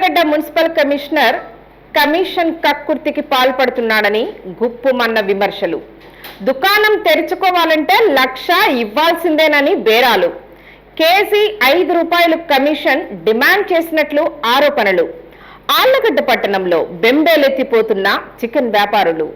కొత్తగడ్డ municipal commissioner commission కక్కుర్తికి పాల్పడుతున్నాడని గుప్పుమన్న విమర్శలు. దుకాణం తెరుచుకోవాలంటే లక్ష ఇవ్వాల్సిందేనని బేరాలు. కేజీ ఐదు రూపాయలు కమిషన్ డిమాండ్ చేసినట్లు ఆరోపణలు. ఆళ్ళగడ్డ పట్టణంలో బెంబేలెత్తిపోతున్న చికెన్ వ్యాపారులు.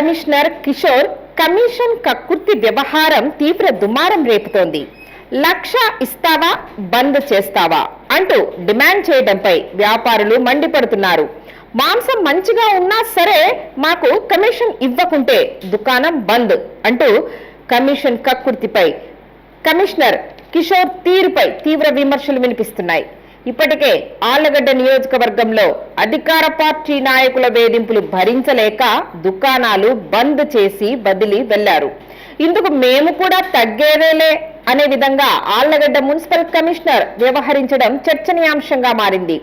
కమిషనర్ కిషోర్ కమిషన్ కక్కుర్తి వ్యవహారం తీవ్ర దుమారం రేపుతోంది. లక్ష ఇస్తావా? బంద్ చేస్తావా? అంటూ డిమాండ్ చేయడంపై వ్యాపారులు మండిపడుతున్నారు. మాంసం మంచిగా ఉన్నా సరే మాకు కమిషన్ ఇవ్వకుంటే దుకాణం బంద్ అంటూ కమిషన్ కక్కుర్తిపై కమిషనర్ కిషోర్ తీరుపై తీవ్ర విమర్శలు వినిపిస్తున్నాయి. ఇప్పటికే ఆళ్ళగడ్డ నియోజకవర్గంలో అధికార పార్టీ నాయకుల వేధింపులు భరించలేక దుకాణాలు బంద్ చేసి బదిలీ వెళ్ళారు. ఇందుకు మేము కూడా తగ్గేదేలే అనే విధంగా ఆళ్ళగడ్డ మున్సిపల్ కమిషనర్ వ్యవహరించడం చర్చనీయాంశంగా మారింది.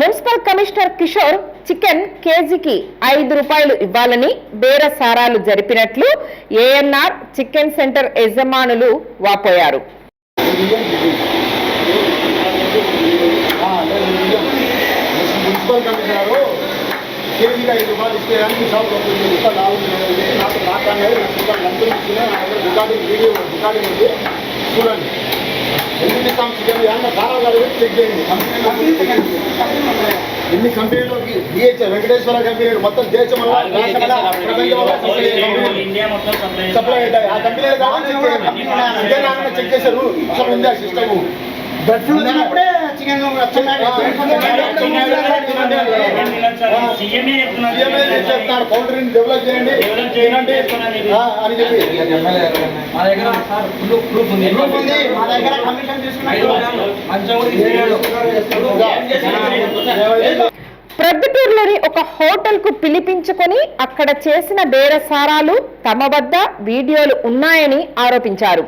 మున్సిపల్ కమిషనర్ కిషోర్ చికెన్ కేజీకి ఐదు రూపాయలు ఇవ్వాలని బేరసారాలు జరిపినట్లు ఏఎన్ఆర్ చికెన్ సెంటర్ యజమానులు వాపోయారు. మున్సిపల్ కమిషనరు కేజీకి ఐదు రూపాయలు ఇస్తే కానీ మీ షాప్ ఒక వెయ్యి రూపాయలు లాభం లేదు నాకు నాకనే లక్ష రూపాయలు లంచం ఇస్తున్నాయి నా దగ్గర రికార్డింగ్ వీడియో రికార్డింగ్ ఉంది. చూడండి. ఎందుకు ఇస్తాం చికెన్ ఏమన్నా సారా గారు చెక్ చేయండి. ఎన్ని కంపెనీలు డిహెచ్ఎల్ వెంకటేశ్వర కంపెనీ కంపెనీలు. ఇండియా మొత్తం సప్లై సప్లై అయ్యాయి ఆ కంపెనీలు కావాలి చెక్ చేశారు. అసలు ఉందా సిస్టమ్ ఫ్లూ చెప్తాడు డెవలప్ చేయండి. అని చెప్పి. మా దగ్గర ప్రూఫ్ ఉంది. మా దగ్గర కమిషన్ తీసుకున్నాడు ప్రొద్దుటూరులోని ఒక హోటల్కు పిలిపించుకొని అక్కడ చేసిన బేరసారాలు తమ వద్ద వీడియోలు ఉన్నాయని ఆరోపించారు.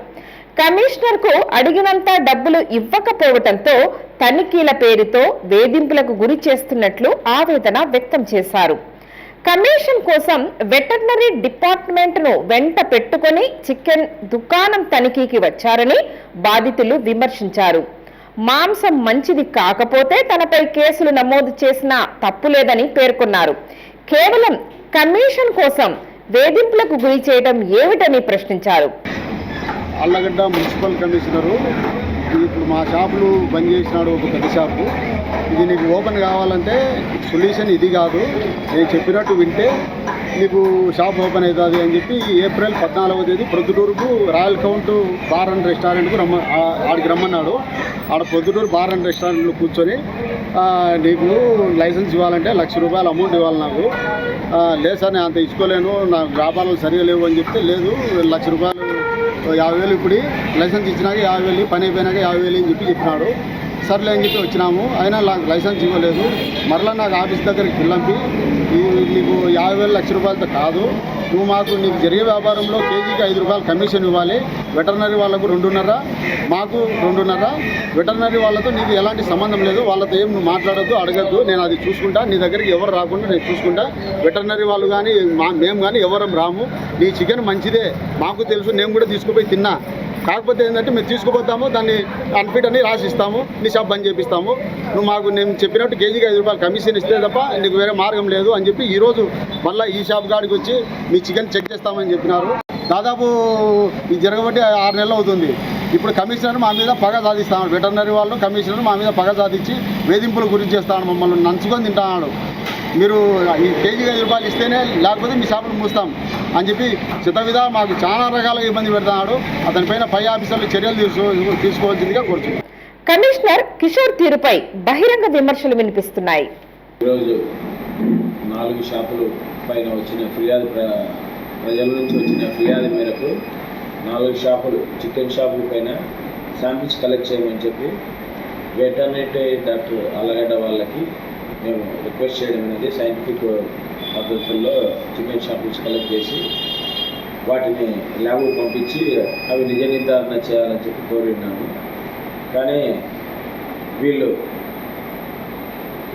కమిషనర్కు అడిగినంత డబ్బులు ఇవ్వకపోవటంతో తనిఖీల పేరుతో వేధింపులకు గురి చేస్తున్నట్లు ఆవేదన వ్యక్తం చేశారు. కమిషన్ కోసం వెటర్నరీ డిపార్ట్మెంట్ను వెంట పెట్టుకొని చికెన్ దుకాణం తనిఖీకి వచ్చారని బాధితులు విమర్శించారు. మాంసం మంచిది కాకపోతే తనపై కేసులు నమోదు చేసిన తప్పులేదని పేర్కొన్నారు. కేవలం కమిషన్ కోసం వేధింపులకు గురి చేయడం ఏమిటని ప్రశ్నించారు. ఆళ్ళగడ్డ మున్సిపల్ కమిషనరు ఇప్పుడు మా షాపులు బంద్ చేసినాడు ఒక పెద్ద షాపు. ఇది నీకు ఓపెన్ కావాలంటే సొల్యూషన్ ఇది కాదు. నేను చెప్పినట్టు వింటే నీకు షాప్ ఓపెన్ అవుతుంది అని చెప్పి ఏప్రిల్ పద్నాలుగవ తేదీ ప్రొద్దుటూరుకు రాయల్ కౌంట్ బార్ అండ్ రెస్టారెంట్కు రమ్మ ఆడికి రమ్మన్నాడు. ఆడ ప్రొద్దుటూరు బార్ అండ్ రెస్టారెంట్లో కూర్చొని నీకు లైసెన్స్ ఇవ్వాలంటే లక్ష రూపాయలు అమౌంట్ ఇవ్వాలి నాకు. లేదు సార్ నేను అంత ఇచ్చుకోలేను నా వ్యాపారాలు సరిగా లేవు అని చెప్తే లేదు లక్ష రూపాయలు యాభై వేలు ఇప్పుడు లైసెన్స్ ఇచ్చినాక యాభై వేలు పని అయిపోయినాక యాభై వేలు అని చెప్పి చెప్పినాడు. సర్లే అని చెప్పి వచ్చినాము. అయినా నాకు లైసెన్స్ ఇవ్వలేదు. మరలా నాకు ఆఫీస్ దగ్గరికి పిల్లంపి నీకు యాభై వేలు లక్ష రూపాయలతో కాదు. నువ్వు మాకు నీకు జరిగే వ్యాపారంలో కేజీకి ఐదు రూపాయలు కమిషన్ ఇవ్వాలి. వెటర్నరీ వాళ్ళకు రెండున్నర మాకు రెండున్నర. వెటర్నరీ వాళ్ళతో నీకు ఎలాంటి సంబంధం లేదు. వాళ్ళతో ఏం నువ్వు మాట్లాడద్దు అడగద్దు. నేను అది చూసుకుంటా. నీ దగ్గరికి ఎవరు రాకుండా నేను చూసుకుంటా. వెటర్నరీ వాళ్ళు కానీ మా మేము కానీ ఎవరం రాము. నీ చికెన్ మంచిదే. మాకు తెలుసు నేను కూడా తీసుకుపోయి తిన్నా. కాకపోతే ఏంటంటే మేము తీసుకుపోతాము దాన్ని అన్ఫిట్ అని రాసిస్తాము నీ షాప్ బంద్ చేపిస్తాము. నువ్వు మాకు నేను చెప్పినట్టు కేజీకి ఐదు రూపాయలు కమిషన్ ఇస్తే తప్ప నీకు వేరే మార్గం లేదు అని చెప్పి ఈరోజు మళ్ళీ ఈ షాప్ కాడికి వచ్చి మీ చికెన్ చెక్ చేస్తామని చెప్పినారు. దాదాపు ఇది జరగబట్టి ఆరు నెలలు అవుతుంది. ఇప్పుడు కమిషనర్ మా మీద పగ సాధిస్తాడు. వెటర్నరీ వాళ్ళు కమిషనర్ మా మీద పగ సాధించి వేధింపుల గురించి చేస్తాడు మమ్మల్ని నంచుకొని తింటాడు మీరు ఈ కేజీకి ఐదు రూపాయలు ఇస్తేనే లేకపోతే మీ షాపులు మూస్తాం. అని చెప్పి చిత్తవిధ మాకు చాలా రకాలుగా ఇబ్బంది పెడుతున్నాడు. అతనిపైన పై ఆఫీసర్లు చర్యలు తీసుకో తీసుకోవాల్సిందిగా కోరుతున్నాం కమిషనర్ కిషోర్ తీరుపై బహిరంగ విమర్శలు వినిపిస్తున్నాయి. ఈరోజు నాలుగు షాపులు పైన వచ్చిన ఫిర్యాదు ప్ర- ప్రజల నుంచి వచ్చిన ఫిర్యాదు మేరకు నాలుగు షాపులు చికెన్ షాపుల పైన శాంపిల్స్ కలెక్ట్ చేయమని చెప్పి వెటర్నరీ డాక్టర్ అల్లగడ్డ వాళ్ళకి మేము రిక్వెస్ట్ చేయడం అనేది సైంటిఫిక్ uh, పద్ధతుల్లో చికెన్ శాంపిల్స్ కలెక్ట్ చేసి వాటిని ల్యాబ్కు పంపించి అవి నిజ నిర్ధారణ చేయాలని చెప్పి కోరినాము కానీ వీళ్ళు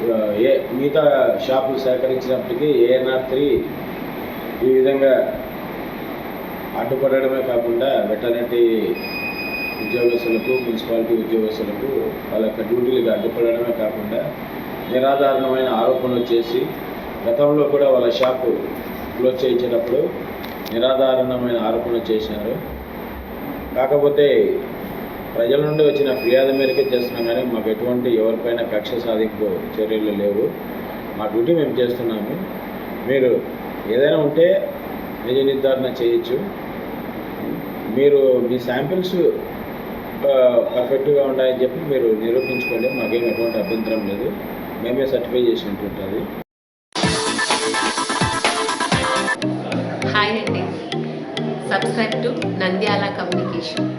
uh, ఏ మిగతా షాపులు సేకరించినప్పటికీ ఏఎన్ఆర్ త్రీ ఈ విధంగా అడ్డుపడడమే కాకుండా వెటర్నరీ ఉద్యోగస్తులకు మున్సిపాలిటీ ఉద్యోగస్తులకు వాళ్ళ యొక్క డ్యూటీలకు అడ్డుపడడమే కాకుండా నిరాధారణమైన ఆరోపణలు చేసి గతంలో కూడా వాళ్ళ షాపు క్లోజ్ చేయించేటప్పుడు నిరాధారణమైన ఆరోపణలు చేశారు. కాకపోతే ప్రజల నుండి వచ్చిన ఫిర్యాదు మేరకే చేస్తున్నాం కానీ మాకు ఎటువంటి ఎవరిపైన కక్ష సాధింపు చర్యలు లేవు. మా డ్యూటీ మేము చేస్తున్నాము. మీరు ఏదైనా ఉంటే నిజ నిర్ధారణ చేయొచ్చు. మీరు మీ శాంపిల్స్ పర్ఫెక్ట్గా ఉన్నాయని చెప్పి మీరు నిరూపించుకోండి. మాకేం ఎటువంటి అభ్యంతరం లేదు. మేమే సర్టిఫై చేసి ఉంటుంటుంది హాయ్ అండి సబ్స్క్రైబ్ టు నంద్యాల కమ్యూనికేషన్